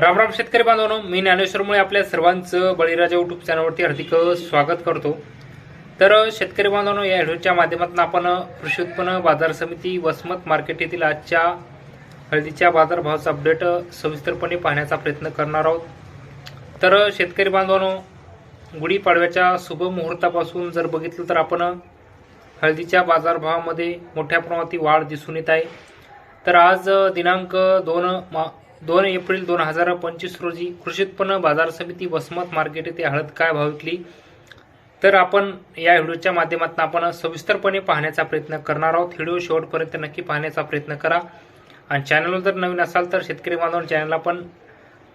राम राम शेतकरी बांधवांनो मी ज्ञानेश्वरमुळे आपल्या सर्वांचं बळीराजा युट्यूब चॅनलवरती हार्दिक स्वागत करतो. तर शेतकरी बांधवांनो या व्हिडिओच्या माध्यमातून आपण कृषी उत्पन्न बाजार समिती वसमत मार्केट येथील आजच्या हळदीच्या बाजारभावाचा अपडेट सविस्तरपणे पाहण्याचा प्रयत्न करणार आहोत. तर शेतकरी बांधवांनो गुढीपाडव्याच्या शुभ मुहूर्तापासून जर बघितलं तर आपण हळदीच्या बाजारभावामध्ये मोठ्या प्रमाणात वाढ दिसून येत आहे. तर आज दिनांक दोन मा दोन एप्रिल दोन हजार पंचवीस रोजी कृषी उत्पन्न बाजार समिती वसमत मार्केट येथे हळद काय भाव विकली? तर आपण या व्हिडिओच्या माध्यमातून आपण सविस्तरपणे पाहण्याचा प्रयत्न करणार आहोत. व्हिडिओ शेवटपर्यंत नक्की पाहण्याचा प्रयत्न करा. आणि चॅनलवर जर नवीन असाल तर शेतकरी बांधव चॅनलला पण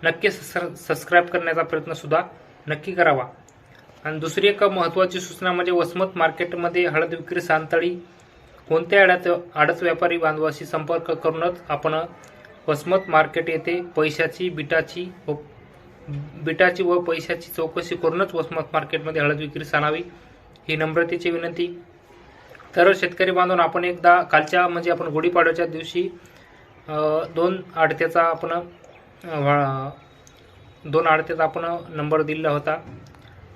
नक्की सबस्क्राईब करण्याचा प्रयत्न सुद्धा नक्की करावा. आणि दुसरी एक महत्त्वाची सूचना म्हणजे वसमत मार्केटमध्ये हळद विक्री सांतळी कोणत्या अडत आडत व्यापारी बांधवाशी संपर्क करूनच आपण वसमत मार्केट येथे पैशाची बिटाची व बिटाची व पैशाची चौकशी करूनच वसमत मार्केटमध्ये हळद विक्री आणावी ही नम्रतेची विनंती. तर शेतकरी बांधून आपण एकदा कालच्या म्हणजे आपण गुढीपाडव्याच्या दिवशी दोन आडत्याचा आपण वा- दोन आडत्याचा आपण नंबर दिला होता.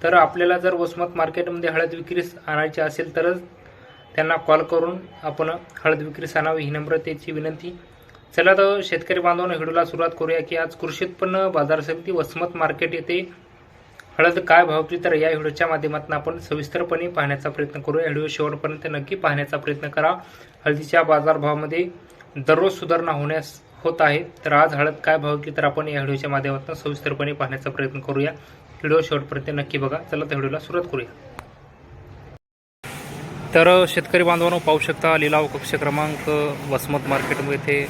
तर आपल्याला जर वसमत मार्केटमध्ये हळद विक्रीस आणायची असेल तरच त्यांना कॉल करून आपण हळद विक्रीस आणावी ही नम्रतेची विनंती. चला तर शेतकरी बांधवांना व्हिडिओला सुरुवात करूया की आज कृषी उत्पन्न बाजार समिती वसमत मार्केट येथे हळद काय भावची तर या व्हिडिओच्या माध्यमातून आपण सविस्तरपणे पाहण्याचा प्रयत्न करूया. व्हिडिओ शेवटपर्यंत नक्की पाहण्याचा प्रयत्न करा. हळदीच्या बाजारभावामध्ये दररोज सुधारणा होण्यास होत आहे. तर आज हळद काय भाव तर आपण या व्हिडिओच्या माध्यमातून सविस्तरपणे पाहण्याचा प्रयत्न करूया. व्हिडिओ शेवटपर्यंत नक्की बघा. चला तर व्हिडिओला सुरुवात करूया. तर शेतकरी बांधवांनो पाहू शकता लिलाव कक्ष क्रमांक वसमत मार्केटमध्ये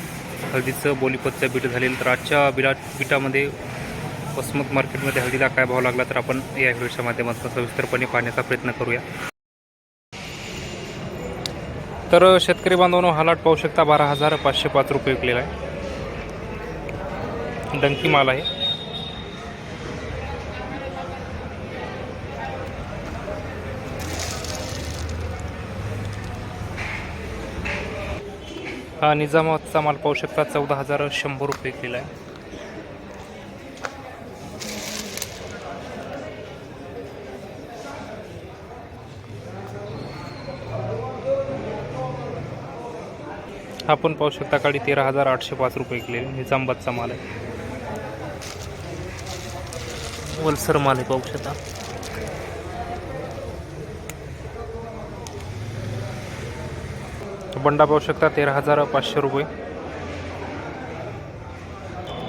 हळदीचं बोलीपतचं बीट झालेलं तर आजच्या बिला बिटामध्ये वसमत मार्केटमध्ये हळदीला काय भाव लागला तर आपण या व्हिडिओच्या माध्यमातून सविस्तरपणे पाहण्याचा प्रयत्न करूया. तर शेतकरी बांधवांनो हा लाट पाहू शकता बारा हजार पाचशे पाच रुपये विकलेला आहे. डंकी माल आहे. हा निजामाबादचा माल पाहू शकता चौदा हजार शंभर रुपये विकलेला आहे. आपण पाहू शकता काळी तेरा हजार आठशे पाच रुपये किलो निजामबादचा माल आहे. वलसर माल आहे पाहू शकता. बंडा पाहू शकता तेरा हजार पाचशे रुपये.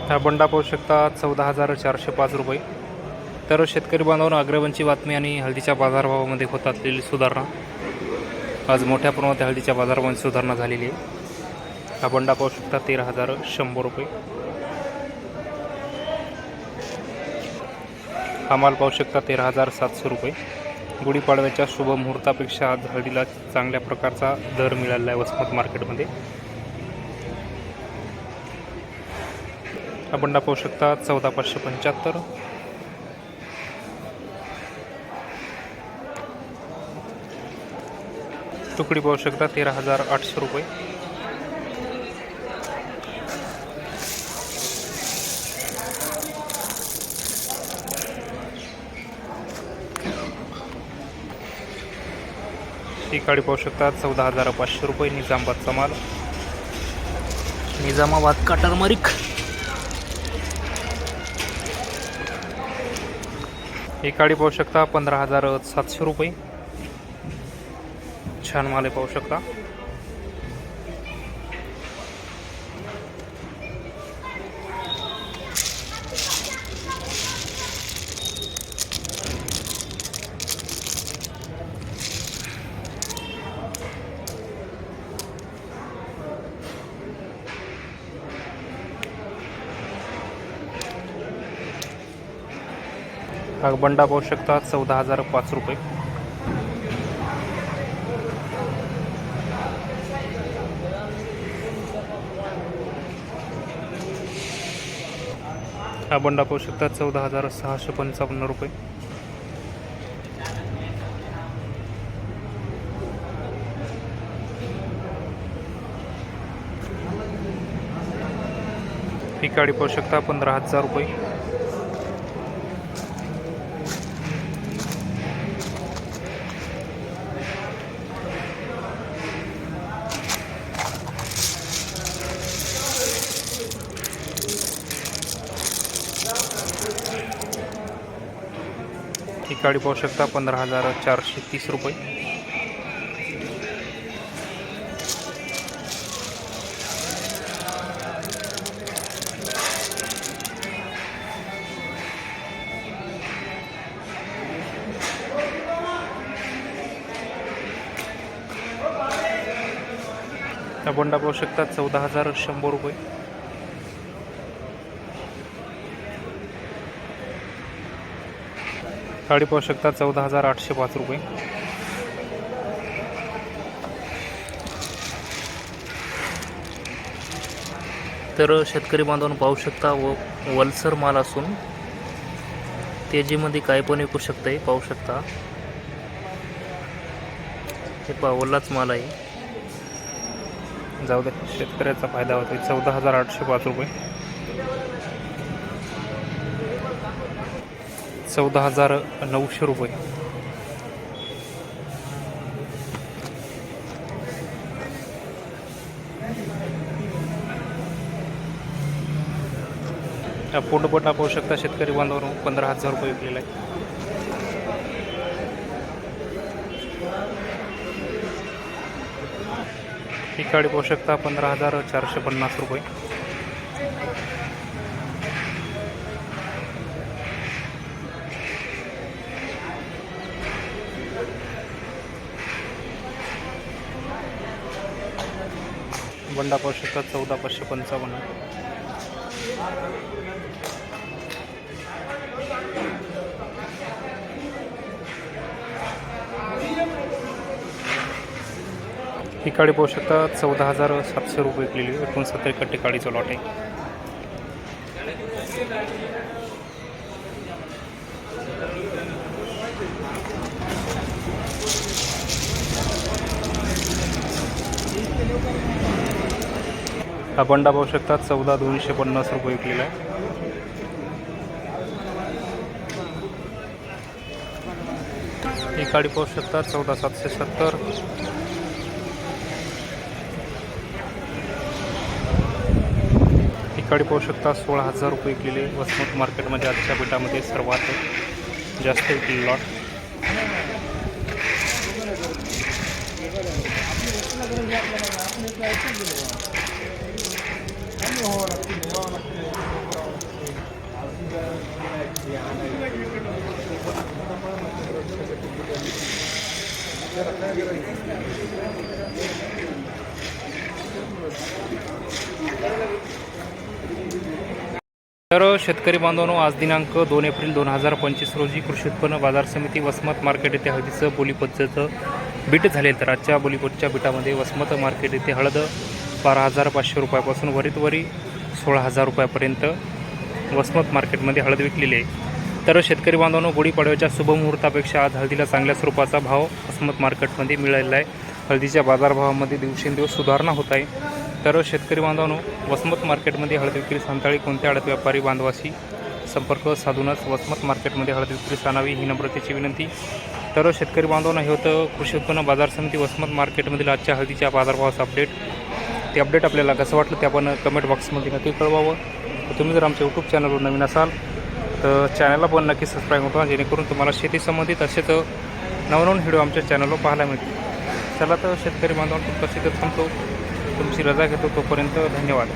हा बंडा पाहू शकता चौदा हजार चारशे पाच रुपये. तर शेतकरी बांधवांना अग्रवंची बातमी आणि हळदीच्या बाजारभावामध्ये होत असलेली सुधारणा. आज मोठ्या प्रमाणात हळदीच्या बाजारभावामध्ये सुधारणा झालेली आहे. हा बंडा पाहू शकता तेरा हजार शंभर रुपये. हा माल पाहू शकता तेरा हजार सातशे रुपये. गुढीपाडव्याच्या शुभ मुहूर्तापेक्षा आज हळदीला चांगल्या प्रकारचा दर मिळाला आहे वसमत मार्केटमध्ये. हा बंडा पाहू शकता चौदा पाचशे पंच्याहत्तर. तुकडी पाहू शकता तेरा हजार आठशे रुपये. ही गाडी पाहू शकता. चौदा हजार पाचशे रुपये निजामाबादचा माल निजामाबाद काटर मारिक ही गाडी पाहू शकता पंधरा हजार सातशे रुपये. छान माल आहे पाहू शकता. हा बंडा पाहू शकता चौदा हजार पाच रुपये. हा बंडा पाहू शकता चौदा हजार सहाशे पंचावन्न रुपये. ही ही गाडी पाहू शकता पंधरा हजार रुपये. गाडी पाहू शकता पंधरा हजार चारशे तीस रुपये. बोंडा पाहू शकता चौदा हजार शंभर रुपये. साडी पाहू शकता चौदा हजार आठशे पाच रुपये. तर शेतकरी बांधवून पाहू शकता व वलसर माल असून तेजीमध्ये काय पण विकू शकता पाहू शकता. हे पावलाच माल आहे. जाऊ दे शेतकऱ्याचा फायदा होतो चौदा हजार आठशे पाच रुपये. चौदा हजार नऊशे रुपये. हा पोटपटा पाहू शकता शेतकरी बांधवांनो पंधरा हजार रुपये विकलेला आहे ही गाडी पाहू शकता पंधरा हजार चारशे पन्नास रुपये. बंडा पाहू शकता चौदा पाचशे पंचावन्न. ही काळी पाहू शकता चौदा हजार सातशे रुपये विकलेली एकोणसत्तर कट्टे काळीचं लॉट आहे. हा बंडा पाहू शकतात चौदा दोनशे पन्नास रुपये विकलेला आहे ही गाडी पाहू शकतात चौदा सातशे सत्तर. ही गाडी पाहू शकता सोळा हजार रुपये केले. वसमत मार्केटमध्ये आजच्या बेटामध्ये सर्वात जास्त विकलेली लॉट तर शेतकरी बांधवांनो आज दिनांक दोन एप्रिल दोन हजार पंचवीस रोजी कृषी उत्पन्न बाजार समिती वसमत मार्केट येथे हळदीचं बोलीपद्धचं बीट झाले तर आजच्या बोलीपतच्या बीटामध्ये वसमत मार्केट येथे हळद बारा हजार पाचशे रुपयापासून वरीत वरी सोळा हजार रुपयापर्यंत वसमत मार्केटमध्ये हळद विकलेली आहे. तर शेतकरी बांधवांनो गुढीपाडव्याच्या शुभमुहूर्तापेक्षा आज हळदीला चांगल्या स्वरूपाचा भाव वसमत मार्केटमध्ये मिळालेला आहे. हळदीच्या बाजारभावामध्ये दिवसेंदिवस सुधारणा होत आहे. तर शेतकरी बांधवांनो वसमत मार्केटमध्ये हळद विक्री सांताळी कोणत्या हळद व्यापारी बांधवाशी संपर्क साधूनच वसमत मार्केटमध्ये हळद विक्री सांगावी ही नम्रतेची विनंती. तर शेतकरी बांधवांना हे होतं कृषी उत्पन्न बाजार समिती वसमत मार्केटमधील आजच्या हळदीच्या बाजारभावाचं अपडेट. ते अपडेट आपल्याला कसं वाटलं ते आपण कमेंट बॉक्समध्ये नक्की कळवावं. तुम्ही जर आमच्या यूट्यूब चॅनलवर नवीन असाल तर चॅनलला पण नक्की सबस्क्राईब होता जेणेकरून तुम्हाला शेतीसंबंधित असे असेच नवनवीन व्हिडिओ आमच्या चॅनलवर पाहायला मिळतील. चला तर शेतकरी बांधवांकडून तर थांबतो. तुमची रजा घेतो तोपर्यंत धन्यवाद.